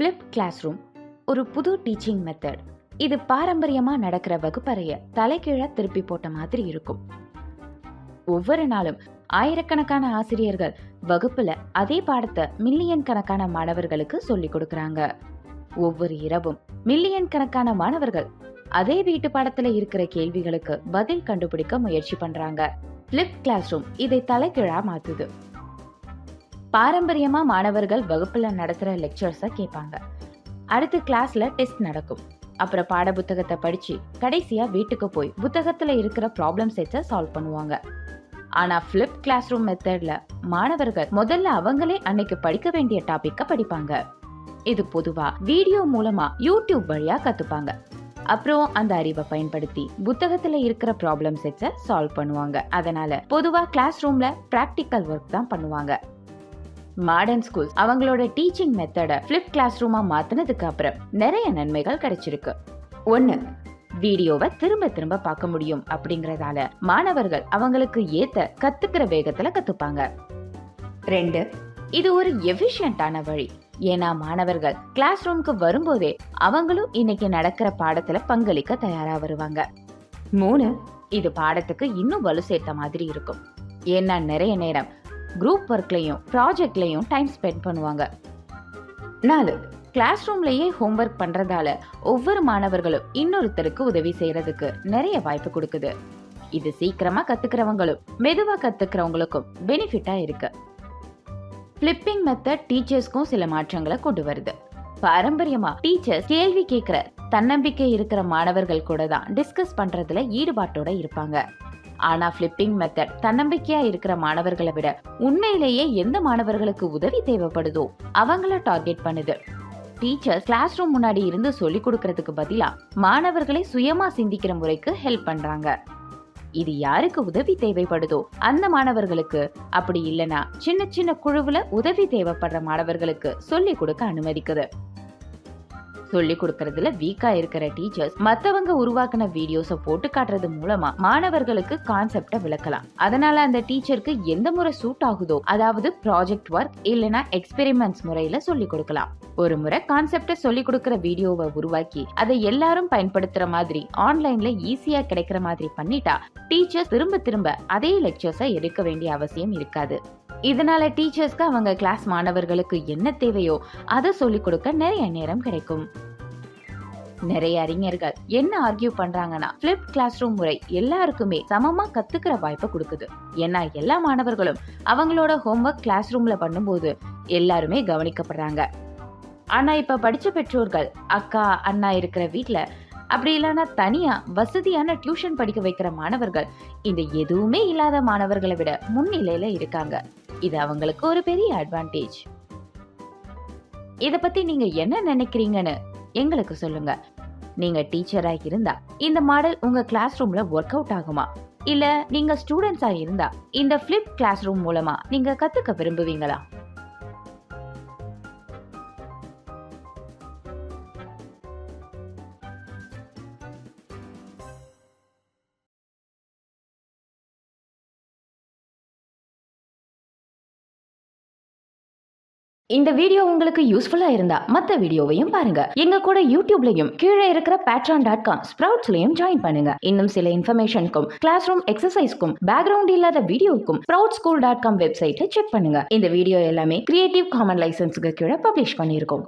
Flip class room ஒரு புது teaching method இது பாரம்பரியமாக நடக்கிற வகுப்பறைய தலைகீழாக திருப்பி போட்ட மாதிரி இருக்கும். ஒவ்வொரு நாளும் ஆயிரக்கணக்கான ஆசிரியர்கள் வகுப்புல அதே பாடத்தை மில்லியன் கணக்கான மாணவர்களுக்கு சொல்லிக் கொடுக்கறாங்க. ஒவ்வொரு இரவும் மில்லியன் கணக்கான மாணவர்கள் அதே வீட்டு பாடத்துல இருக்கிற கேள்விகளுக்கு பதில் கண்டுபிடிக்க முயற்சி பண்றாங்க. பிளிப் கிளாஸ் ரூம் இதை தலைகீழா மாத்துது. பாரம்பரியமா மாணவர்கள் வகுப்புல நடத்துற லெக்சர்ஸை கேட்பாங்க. அடுத்து கிளாஸ்ல டெஸ்ட் நடக்கும். அப்புறம் பாட புத்தகத்தை படிச்சு கடைசியா வீட்டுக்கு போய் புத்தகத்துல இருக்கிற ப்ராப்ளம் செட்ஸை சால்வ் பண்ணுவாங்க. ஆனா ஃபிளிப் கிளாஸ் ரூம் மெத்தட்ல மாணவர்கள் முதல்ல அவங்களே அன்னைக்கு படிக்க வேண்டிய டாபிக்க படிப்பாங்க. இது பொதுவா வீடியோ மூலமா யூடியூப் வழியா கத்துப்பாங்க. அப்புறம் அந்த அறிவை பயன்படுத்தி புத்தகத்துல இருக்கிற ப்ராப்ளம் செட்ஸை சால்வ் பண்ணுவாங்க. அதனால பொதுவா கிளாஸ் ரூம்ல பிராக்டிக்கல் ஒர்க் தான் பண்ணுவாங்க. மாடர்ன் ஸ்கூல்ஸ் அவங்களோட டீச்சிங் மெத்தடை ஃபிளிப் கிளாஸ் ரூமா மாத்தினதுக்கு அப்புறம் நிறைய நன்மைகள் கிடைச்சிருக்கு. ஒன்னு வீடியோவை திரும்ப திரும்ப பார்க்க முடியும் அப்படிங்கறதால மாணவர்கள் அவங்களுக்கு ஏத்த கத்துக்கிற வேகத்துல கத்துப்பாங்க. ரெண்டு இது ஒரு எஃபிஷியன்டான வழி. ஏன்னா மாணவர்கள் கிளாஸ் ரூம்க்கு வரும்போதே அவங்களும் இன்னைக்கு நடக்கிற பாடத்துல பங்களிக்க தயாரா வருவாங்க. மூணு இது பாடத்துக்கு இன்னும் வலு சேர்த்த மாதிரி இருக்கும். ஏன்னா நிறைய நேரம் குரூப் ஒர்க்லையும் ப்ராஜெக்ட்லையும் டைம் ஸ்பெண்ட் பண்ணுவாங்க. நாலு கிளாஸ் ரூம்லேயே ஹோம்ஒர்க் பண்ணுறதால ஒவ்வொரு மாணவர்களும் இன்னொருத்தருக்கு உதவி செய்கிறதுக்கு நிறைய வாய்ப்பு கொடுக்குது. இது சீக்கிரமாக கற்றுக்கிறவங்களும் மெதுவாக கற்றுக்கிறவங்களுக்கும் பெனிஃபிட்டாக இருக்கு. ஃப்ளிப்பிங் மெத்தட் டீச்சர்ஸ்க்கும் சில மாற்றங்களை கொண்டு வருது. பாரம்பரியமா டீச்சர்ஸ் கேள்வி கேட்குற தன்னம்பிக்கை இருக்கிற மாணவர்கள் கூட தான் டிஸ்கஸ் பண்றதுல ஈடுபாட்டோட இருப்பாங்க. ஆனா ஃபிளிப்பிங் மெத்தட் தன்னம்பிக்கையா இருக்கிற மாணவர்களை விட உண்மையிலேயே எந்த மாணவர்களுக்கு உதவி தேவைப்படுதோ அவங்கள டார்கெட் பண்ணுது. டீச்சர் கிளாஸ் ரூம் முன்னாடி இருந்து சொல்லி கொடுக்கறதுக்கு பதிலா மாணவர்களை சுயமா சிந்திக்கிற முறைக்கு ஹெல்ப் பண்றாங்க. இது யாருக்கு உதவி தேவைப்படுதோ அந்த மாணவர்களுக்கு அப்படி இல்லனா சின்ன சின்ன குழுவுல உதவி தேவைப்படுற மாணவர்களுக்கு சொல்லி கொடுக்க அனுமதிக்குது. சொல்லி கொடுக்கறதுல வீக்கா இருக்கிற டீச்சர்ஸ் மத்தவங்க உருவாக்கின வீடியோஸ போட்டு காட்டுறது மூலமா மாணவர்களுக்கு கான்செப்ட விளக்கலாம். அதனால அந்த டீச்சருக்கு எந்த முறை சூட் ஆகுதோ அதாவது ப்ராஜெக்ட் ஒர்க் இல்லனா எக்ஸ்பெரிமெண்ட்ஸ் முறையில சொல்லி கொடுக்கலாம். ஒரு முறை கான்செப்ட சொல்லி கொடுக்கிற வீடியோவை உருவாக்கி அதை எல்லாரும் பயன்படுத்துற மாதிரி ஆன்லைன்ல ஈஸியா கிடைக்கிற மாதிரி பண்ணிட்டா டீச்சர்ஸ் திரும்ப திரும்ப அதே லெக்சர்ஸை எடுக்க வேண்டிய அவசியம் இருக்காது. இதனால டீச்சர்ஸ்க்கு அவங்க கிளாஸ் மாணவர்களுக்கு என்ன தேவையோ அதை சொல்லிக் கொடுக்க நிறைய நேரம் கிடைக்கும். நிறைய அறிஞர்கள் என்ன ஆர்கியூ பண்றாங்கன்னா பிளிப் கிளாஸ் ரூம் முறை எல்லாருக்குமே சமமா கத்துக்கிற வாய்ப்பை கொடுக்குது. ஏன்னா எல்லா மாணவர்களும் அவங்களோட ஹோம்ஒர்க் கிளாஸ் ரூம்ல பண்ணும்போது எல்லாருமே கவனிக்கப்படுறாங்க. ஆனா இப்ப படிச்ச பெற்றோர்கள் அக்கா அண்ணா இருக்கிற வீட்டுல அப்படி இல்லைன்னா தனியா வசதியான டியூஷன் படிக்க வைக்கிற மாணவர்கள் இந்த எதுவுமே இல்லாத மாணவர்களை விட முன்னிலையில இருக்காங்க. இது அவங்களுக்கு ஒரு பெரிய அட்வான்டேஜ் இத பத்தி நீங்க என்ன நினைக்கிறீங்கன்னு எங்களுக்கு சொல்லுங்க. நீங்க டீச்சரா இருந்தா இந்த மாடல் உங்க கிளாஸ் ரூம்ல ஒர்க் அவுட் ஆகுமா? இல்ல நீங்க ஸ்டூடெண்ட்ஸா இருந்தா இந்த ஃபிளிப் கிளாஸ் ரூம் மூலமா நீங்க கத்துக்க விரும்புவீங்களா? இந்த வீடியோ உங்களுக்கு யூஸ்ஃபுல்லா இருந்தா மத்த வீடியோவையும் பாருங்க. எங்க கூட யூடியூப்லயும் கீழே இருக்கிற பேட்ரான் டாட் காம் ஸ்ப்ரவுட்ஸ்லயும் ஜாயின் பண்ணுங்க. இன்னும் சில இன்ஃபர்மேஷனுக்கும் கிளாஸ் ரூம் எக்ஸசைஸ்க்கும் பேக்ரவுண்ட் இல்லாத வீடியோவுக்கும் ப்ரௌட் ஸ்கூல் டாட் காம் வெப்சைட்டை செக் பண்ணுங்க. இந்த வீடியோ எல்லாமே கிரியேட்டிவ் காமன் லைசன்ஸுக்கு கீழே பப்ளிஷ் பண்ணியிருக்கோம்.